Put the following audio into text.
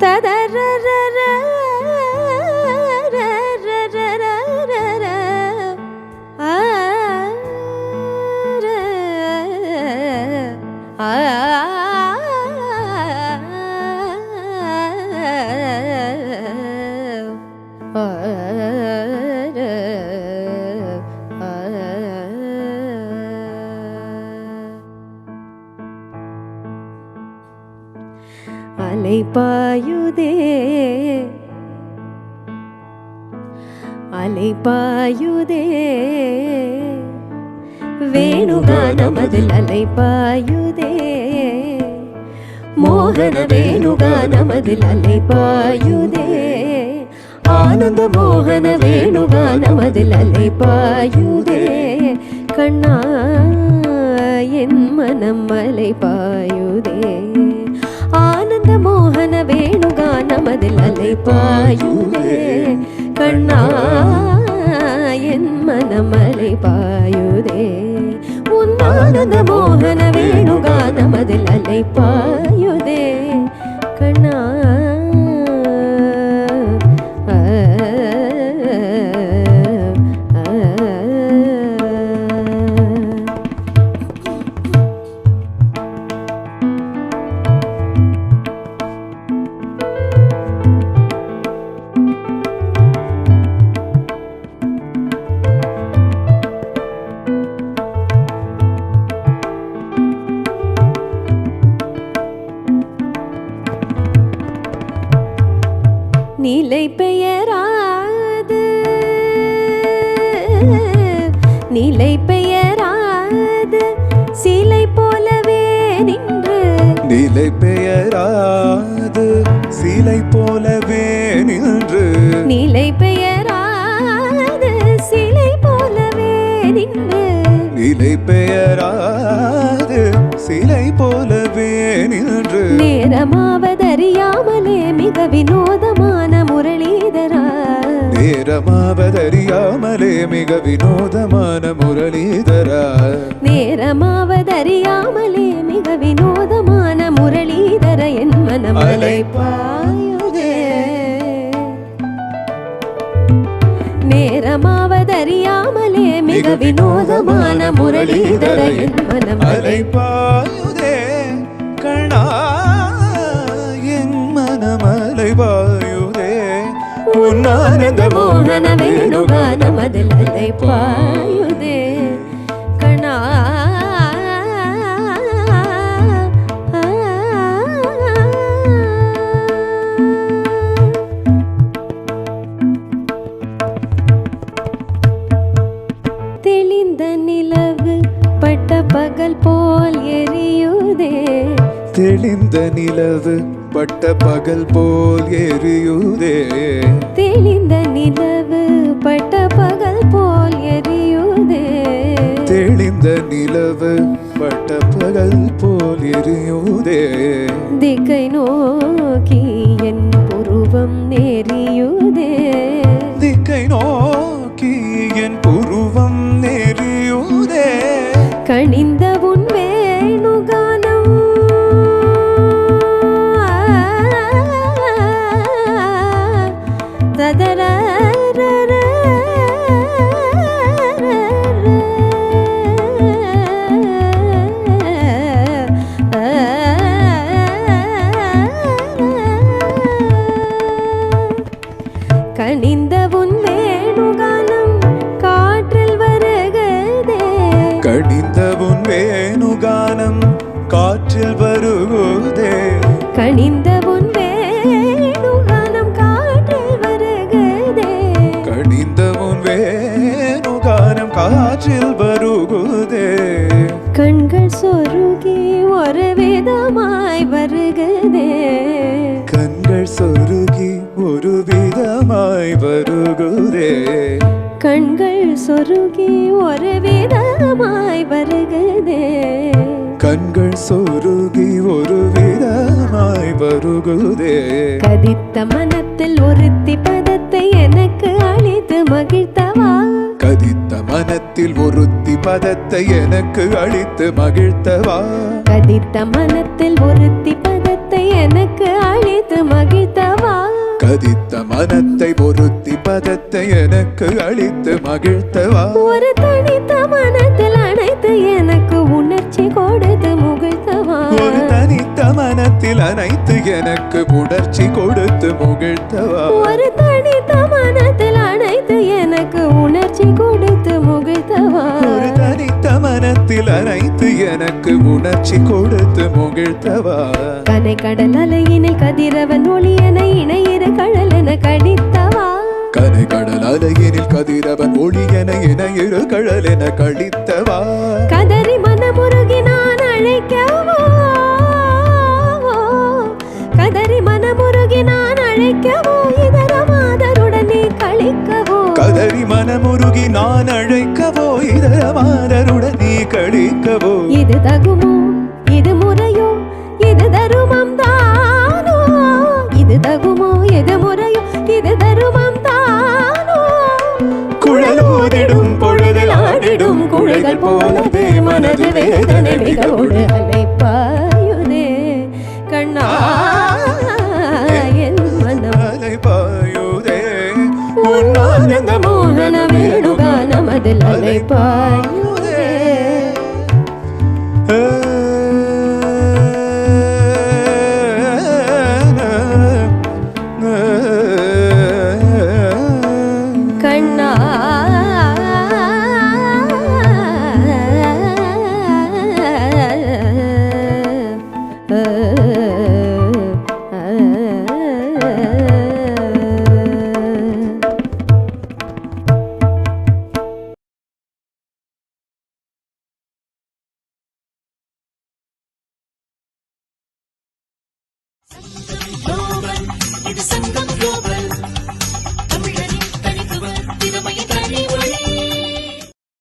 ta da ra ra ra அலை பாயுதே அலை பாயுதே வேணுகானமதில் அலை பாயுதே மோகன வேணுகானமதில் அலை பாயுதே ஆனந்த மோகன வேணுகானமதில் அலை பாயுதே கண்ணா என் மனம் அலை பாயுதே ஆனந்த மோகன வேணுகானமதில் அலை பாயுதே கண்ணா என் மனமலை பாயுதே. உன் ஆனந்த மோகன வேணுகானமதில் அலை பாயுதே நிலை பெயராது சிலை போலவே நின்று. நிலை பெயராது சிலை போலவே நின்று. நிலை பெயராது சிலை போலவே நின்று. நிலை பெயராது நேரமாவதறியாமலே மிக வினோதமான முரளிதரா. நேரமாவதறியாமலே மிக வினோதமான முரளிதர என் மனம் அலைப்பாயுதே. நேரமாவதறியாமலே மிக வினோதமான முரளிதர என் மனம் அலைபாயுதே கண்ணா என் மனம் அலைபாயுதே உன் ஆனந்த மோகன வேணுகானம் அதில் அலைப்பாயுதே நிலவு பட்ட பகல் போல் எரியுதே. தெளிந்த நிலவு பட்ட பகல் போல் எரியுதே. தெளிந்த நிலவு பட்ட பகல் போல் எரியுதே. திக்கை நோக்கி கணிந்த உன் வேணுகானம் காற்றில் வருகுதே. கணிந்த உன் வேணுகானம் காற்றில் வருகதே. கணிந்த உன் வேணுகானம் காற்றில் வருகுதே. கண்கள் சொருகி ஒரு விதமாய் வருகதே. கண்கள் சொருகி ஒரு விதமாய் வருகுதே. சொருகி ஒரு விதமாய் வருகதே. கண்கள் சொருகி ஒரு விதமாய் வருகுதே. கதித்த மனத்தில் ஒருத்தி பதத்தை எனக்கு அளித்து மகிழ்த்தவா? கதித்த மனத்தில் ஒருத்தி பதத்தை எனக்கு அளித்து மகிழ்த்தவா? கதித்த மனத்தில் ஒருத்தி பதத்தை எனக்கு அழித்து மகிழ்த்தவா? கதித்த மனத்தை பொருத்தி பதத்தை எனக்கு அளித்து மகிழ்த்தவா? ஒரு தனித்த மனத்தில் அனைத்து எனக்கு உணர்ச்சி கொடுத்து முகிழ்த்தவா? ஒரு தனித்த மனத்தில் அனைத்து எனக்கு உணர்ச்சி கொடுத்து முகிழ்த்தவா? ஒரு தனித்த மனத்தில் அனைத்து எனக்கு உணர்ச்சி கொடுத்து முகிழ்த்தவா? ஒரு தனித்த மனத்தில் அனைத்து எனக்கு உணர்ச்சி கொடுத்து முகிழ்த்தவா? கனை கடல் அலையினில் கதிரவன் ஒளியன இணையிற இணையிரு கழல் என கழித்தவா? கதறி மனமுருகி நான் அழைக்கவோ? கதறி மனமுருகி நான் அழைக்கவோ? இதர மாதருடனே கழிக்கவோ? கதறி மனமுருகி நான் அழைக்கவோ? இதர மாதருடன் நீ கழிக்கவோ? இது தகுமோ வேணுகானமதில் Santa Clara.